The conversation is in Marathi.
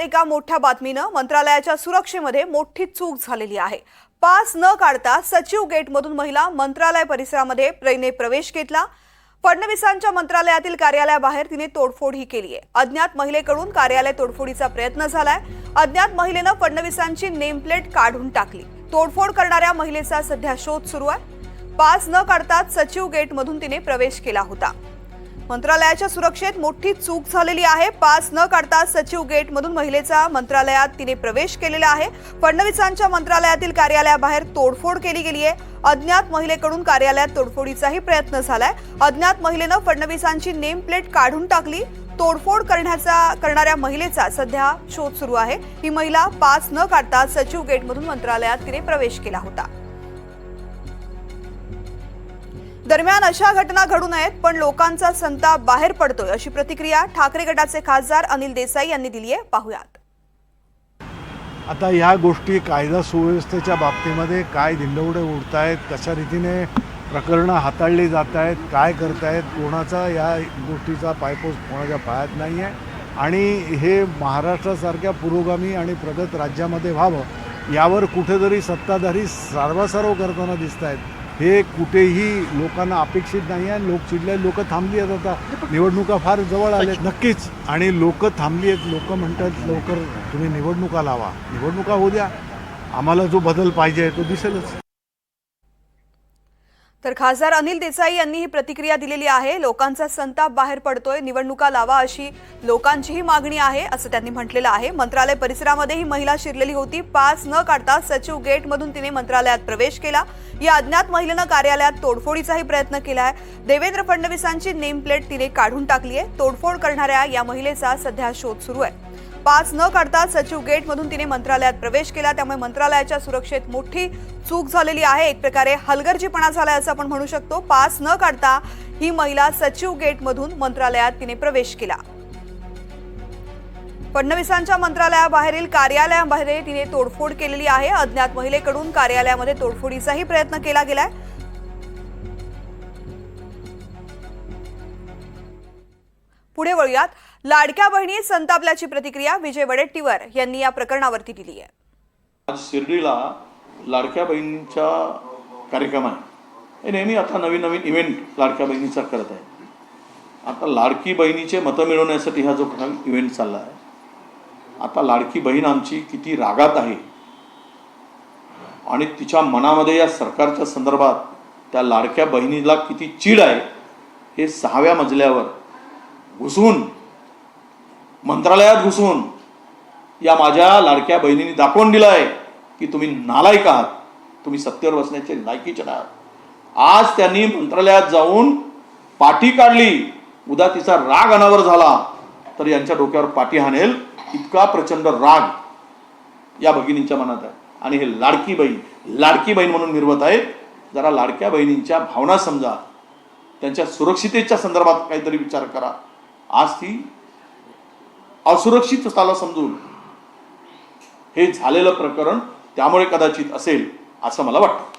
एका मोठ्या बातमीनं मंत्रालयाच्या सुरक्षेमध्ये मोठी चूक झालेली आहे. पास न काढता सचिव गेटमधून महिला मंत्रालय परिसरामध्ये प्रेने प्रवेश घेतला. फडणवीसांच्या मंत्रालयातील कार्यालयाबाहेर तिने तोडफोड ही केली आहे. अज्ञात महिलेकडून कार्यालय तोडफोडीचा प्रयत्न झालाय. अज्ञात महिलेनं फडणवीसांची नेमप्लेट काढून टाकली. तोडफोड करणाऱ्या महिलेचा सध्या शोध सुरू आहे. पास न काढताच सचिव गेटमधून तिने प्रवेश केला होता. मंत्रालयाच्या सुरक्षेत मोठी चूक झालेली आहे. पास न काढता सचिव गेटमधून महिलेचा मंत्रालयात तिने प्रवेश केलेला आहे. फडणवीसांच्या मंत्रालयातील कार्यालयाबाहेर तोडफोड केली गेली आहे. अज्ञात महिलेकडून कार्यालयात तोडफोडीचाही प्रयत्न झालाय. अज्ञात महिलेनं फडणवीसांची नेम प्लेट काढून टाकली. तोडफोड करण्याचा करणाऱ्या महिलेचा सध्या शोध सुरू आहे. ही महिला पास न काढता सचिव गेटमधून मंत्रालयात तिने प्रवेश केला होता. दरम्यान अशा घटना घडू नयेत पण लोकांचा संताप बाहेर पडतोय अशी प्रतिक्रिया ठाकरे गटाचे खासदार अनिल देसाई यांनी दिली आहे पाहुयात. आता ह्या गोष्टी कायदा सुव्यवस्थेच्या बाबतीमध्ये काय धिंडवडे उडत आहेत कशा रीतीने प्रकरणं हाताळली जात आहेत काय करतायत कोणाचा या गोष्टीचा पायपोस कोणाच्या पायात नाही आहे आणि हे महाराष्ट्रासारख्या पुरोगामी आणि प्रगत राज्यामध्ये व्हावं यावर कुठेतरी सत्ताधारी सार्वसार्व करताना दिसत आहेत हे कुठेही लोकांना अपेक्षित नाही आहे. लोक चिडले लोक थांबली आहेत आता. निवडणुका फार जवळ आल्या. नक्कीच. आणि लोक थांबली आहेत. लोक म्हणतात लवकर तुम्ही निवडणुका लावा. निवडणुका होऊ द्या. आम्हाला जो बदल पाहिजे तो दिसेलच. तर खासदार अनिल देसाई यांनी ही प्रतिक्रिया दिलेली आहे. लोकांचा संताप बाहेर पडतोय. निवडणुका लावा अशी लोकांचीही मागणी आहे असं त्यांनी म्हटलेलं आहे. मंत्रालय परिसरामध्ये ही महिला शिरलेली होती. पास न काढता सचिव गेटमधून तिने मंत्रालयात प्रवेश केला. या अज्ञात महिलेनं कार्यालयात तोडफोडीचाही प्रयत्न केला आहे. देवेंद्र फडणवीसांची नेम प्लेट तिने काढून टाकली आहे तोडफोड करणाऱ्या या महिलेचा सध्या शोध सुरू आहे. पास न काढता सचिव गेटमधून तिने मंत्रालयात प्रवेश केला. त्यामुळे मंत्रालयाच्या सुरक्षेत मोठी चूक झालेली आहे. एक प्रकारे हलगर्जीपणा झालाय असं आपण म्हणू शकतो. पास न काढता ही महिला सचिव गेटमधून मंत्रालयात तिने प्रवेश केला. फडणवीसांच्या मंत्रालयाबाहेरील कार्यालयाबाहेर तिने तोडफोड केलेली आहे. अज्ञात महिलेकडून कार्यालयामध्ये तोडफोडीचाही प्रयत्न केला गेलाय. पुढे वळूयात. लाडक्या बहिणी संतापल्याची प्रतिक्रिया विजय वडेट्टीवर यांनी या प्रकरणावरती दिली आहे. आज शिर्डीला लाडक्या बहिणींचा कार्यक्रम आहे. हे नेहमी आता नवीन नवीन इव्हेंट लाडक्या बहिणीचा करत आहे. आता लाडकी बहिणीचे मतं मिळवण्यासाठी हा जो इव्हेंट चालला आहे. आता लाडकी बहीण आमची किती रागात आहे. आणि तिच्या मनामध्ये या सरकारच्या संदर्भात त्या लाडक्या बहिणीला किती चीड आहे हे सहाव्या मजल्यावर घुसून मंत्रालयात घुसून या माझ्या लाडक्या बहिणीने दाखवून दिलं आहे की तुम्ही नालायक आहात. तुम्ही सत्तेवर बसण्याचे लायकीचे आहात. आज त्यांनी मंत्रालयात जाऊन पाठी काढली. उद्या तिचा राग अनावर झाला. तर यांच्या डोक्यावर पाठी हाणेल. इतका प्रचंड राग या भगिनींच्या मनात आहे. आणि हे लाडकी बहीण लाडकी बहीण म्हणून निर्वत आहेत. जरा लाडक्या बहिणींच्या भावना समजा. त्यांच्या सुरक्षितेच्या संदर्भात काहीतरी विचार करा. आज ती असुरक्षित असताना समजून. हे झालेलं प्रकरण त्यामुळे कदाचित असेल असं मला वाटतं.